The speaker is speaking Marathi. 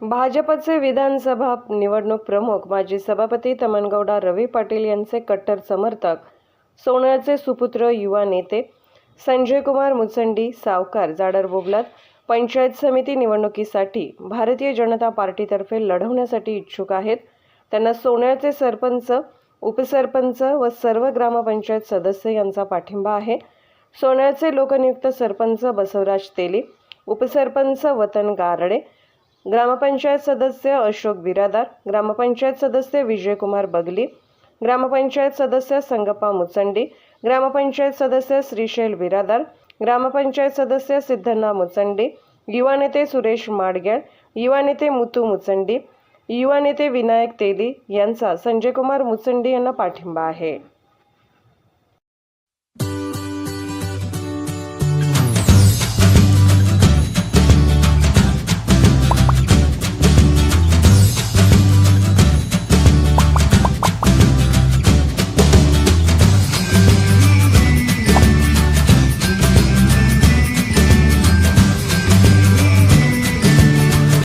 भाजपचे विधानसभा निवडणूक प्रमुख माजी सभापती तमनगौडा रवी पाटील यांचे कट्टर समर्थक सोनळचे सुपुत्र युवा नेते संजय कुमार मुचंडी सावकार जाडर बोबलात पंचायत समिती निवडणुकीसाठी भारतीय जनता पार्टीतर्फे लढवण्यासाठी इच्छुक आहेत. त्यांना सोनळचे सरपंच उपसरपंच व सर्व ग्रामपंचायत सदस्य यांचा पाठिंबा आहे. सोनळचे लोकनियुक्त सरपंच बसवराज तेली उपसरपंच वतन गारडे ग्रामपंचायत सदस्य अशोक बिरादार ग्रामपंचायत सदस्य विजयकुमार बगली ग्रामपंचायत सदस्य संगप्पा मुचंडी ग्रामपंचायत सदस्य श्रीशैल बिरादार ग्रामपंचायत सदस्य सिद्धन्ना मुचंडी युवा नेते सुरेश माडग्याळ युवा नेते मुतू मुचंडी युवा नेते विनायक तेली यांचा संजयकुमार मुचंडी यांना पाठिंबा आहे.